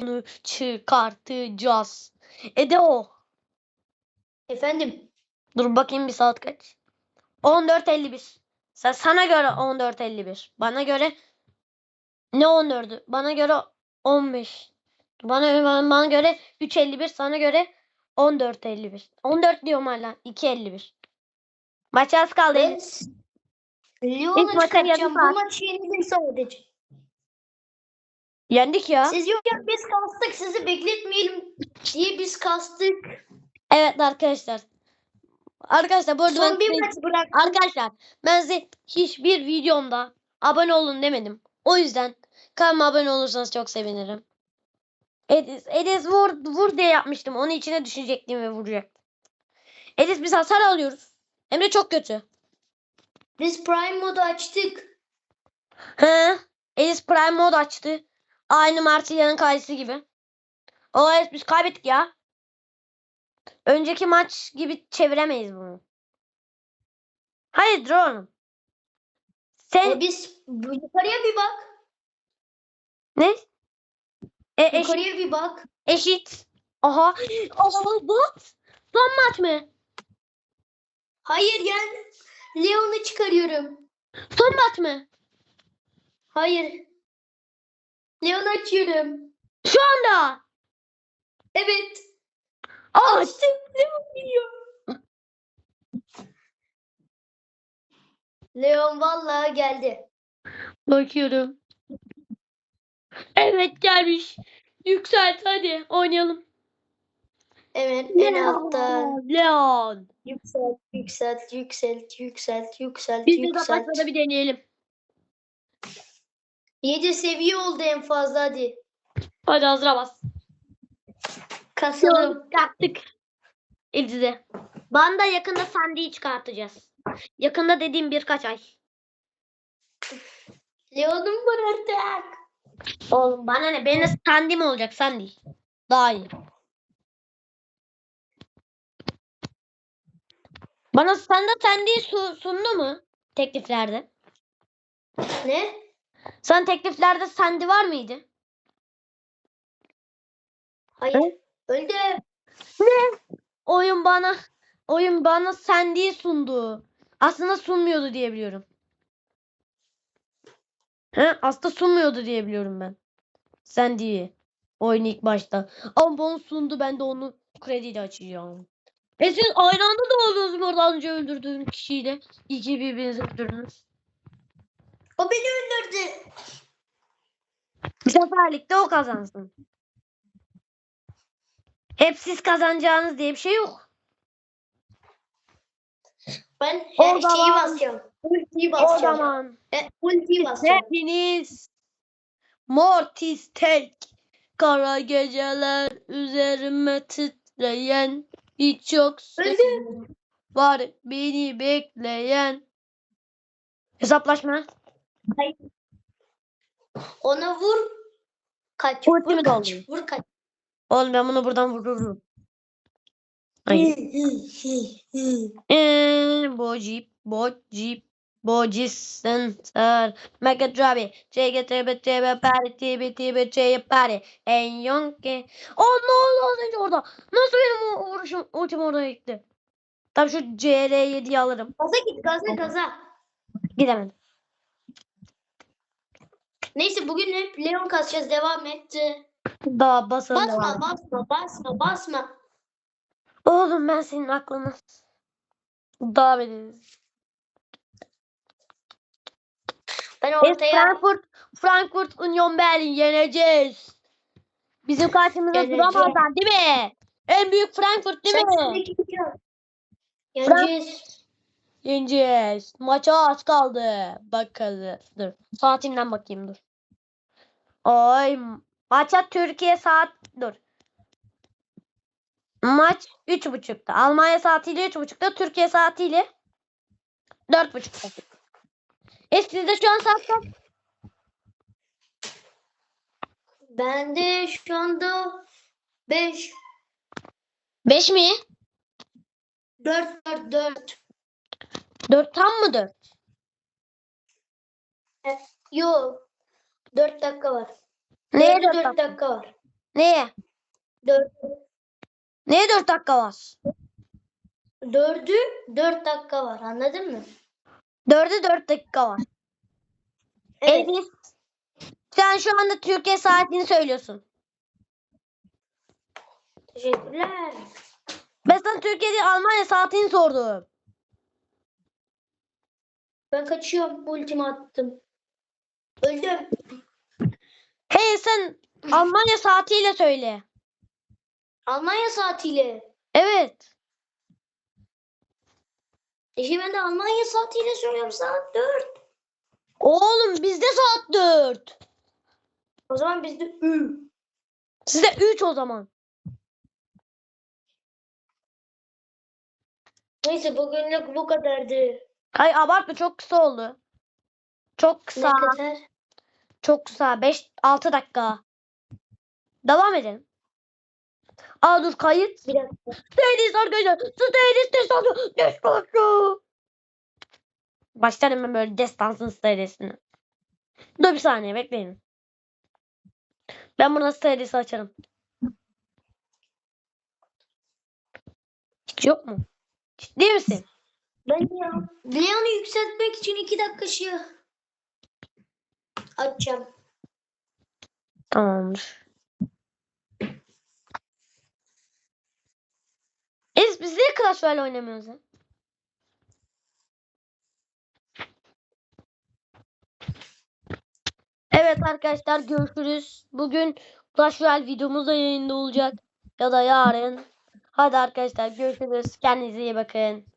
oyunu çıkartacağız. E de o. Efendim. Dur bakayım bir saat kaç. 14.51. Sen, sana göre 14.51. Bana göre ne 14'ü? Bana göre 15. Bana, bana, göre 3.51. Sana göre 14.51. 14 diyorum hala. 2.51. Maç az kaldı. Ben. Lyon'u yarım Bu maçı yenildim sadece. Yendik ya. Siz yokken biz kastık. Sizi bekletmeyelim diye biz kastık. Evet arkadaşlar. Arkadaşlar bu arada ben Son bir size- maç bırak. Arkadaşlar ben size hiçbir videomda abone olun demedim. O yüzden kanalıma abone olursanız çok sevinirim. Edis, Edis vur, vur diye yapmıştım. Onun içine düşecektim ve vuracaktım. Edis biz hasar alıyoruz. Hem de çok kötü. Biz Prime modu açtık. He. Edis Prime mod açtı. Aynı Marsilya'nın kayısı gibi. O Edis biz kaybettik ya. Önceki maç gibi çeviremeyiz bunu. Hayır oğlum. Sen E biz yukarıya bir bak. ne? E, eşit. Yukarıya bir bak. Eşit. Aha. Aha what? Son maç mı? Hayır gel. Leon'u çıkarıyorum. Son maç mı? Hayır. Leon açıyorum. Şu anda. Evet. Aa, Açtım. Leon geliyor. Leon vallahi geldi. bakıyorum. Evet gelmiş. Yükselt hadi oynayalım. Evet en alttan. Leon. Yükselt, yükselt, yükselt, yükselt, yükselt, Biz de yükselt. kapatmada bir deneyelim. 7 seviye oldu en fazla hadi. Hadi hazıra bas. Kasalım. Yaptık. İldize. Banda yakında Sandy'yi çıkartacağız. Yakında dediğim birkaç ay. Leon'um var artık. Oğlum bana ne? Benim de Sandy mi olacak? Sandy. Daha iyi. Bana sen de Sandy'yi su- sundu mu? Tekliflerde. Ne? Sen tekliflerde Sandy var mıydı? Hayır. Ne? Öldü. Ne? Oyun bana oyun bana Sandy'yi sundu. Aslında sunmuyordu diye biliyorum. He, aslında sunmuyordu diye biliyorum ben. Sandy'yi. Oyun ilk başta. Ama bana sundu ben de onu krediyle açacağım. E siz aynı anda da oldunuz mu oradan önce öldürdüğün kişiyle? İki birbirinizi öldürdünüz. O beni öldürdü. Bir seferlikte o kazansın. Hep siz kazanacağınız diye bir şey yok. Ben O her şeyi zaman- basacağım. Ultiyi O basacağım. zaman E, ultiyi basacağım. hepiniz Mortis tek kara geceler üzerime titreyen hiç yok Öldü. var beni bekleyen hesaplaşma Ona vur. Kaç. Vur de kaç. alayım. Vur kaç. oğlum ben bunu buradan vururum Ay. Eee, Bojip, Bojip, Bojis Center, Mega Drive, Çege Tebe Tebe Pari Tebe Tebe Çeye Pari, En Yonke. O ne oldu az önce orada? Nasıl benim o vuruşum, ultim orada gitti? Tam şu CR7'yi alırım. Gaza git gaza gaza. Gidemedim. Neyse bugün hep Leon kasacağız. Devam et. Daha basalım. Basma basma basma basma. Oğlum ben senin aklını davet ederiz. Ben ortaya Frankfurt, Frankfurt Union Berlin yeneceğiz. Bizim Yeneceğiz. duramazlar değil mi? En büyük Frankfurt değil mi? Yeneceğiz. Yeneceğiz. Maça az kaldı. Bakalım. Dur. Saatimden bakayım dur. Ay. Maça Türkiye saat dur. Maç 3.30'da. Almanya saatiyle 3.30'da. Türkiye saatiyle 4.30'da. E sizde şu an saat kaç? Ben de şu anda 5 5 mi? 4 4 4. 4 tam mı 4? Yo 4 dakika var. Neye 4 4 4 dakika? dakika var. Neye? Dört, Neye 4 dakika var? dördü dört dakika var. Anladın mı? 4'e 4 dakika var. Evet. Elif, sen şu anda Türkiye saatini söylüyorsun. Teşekkürler. Ben sana Türkiye'de Almanya saatini sordum. Ben kaçıyorum. Ultimi attım. Öldüm. Hey sen Almanya saatiyle söyle. Almanya saatiyle. Evet. E ben de Almanya saatiyle söylüyorum. Saat 4. Oğlum bizde saat 4. O zaman bizde Ü. Sizde 3 o zaman. Neyse bugünlük bu kadardı. Ay abartma çok kısa oldu. Çok Ne kısa. kadar? Çok kısa. 5 6 dakika. Devam edelim. Aa dur kayıt. Bir dakika. Arkadaşlar. Stadis destansı. Destansı. Başlarım ben böyle destansın stadisini. Dur bir saniye bekleyin. Ben buna stadisi açarım. Hiç yok mu? Ciddi misin? Ben ya. Leon'u yükseltmek için 2 dakika şey açacağım. Tamamdır. Biz, biz niye Clash Royale oynamıyoruz ya? Evet arkadaşlar görüşürüz. Bugün Clash Royale videomuz da yayında olacak. Ya da yarın. Hadi arkadaşlar görüşürüz. Kendinize iyi bakın.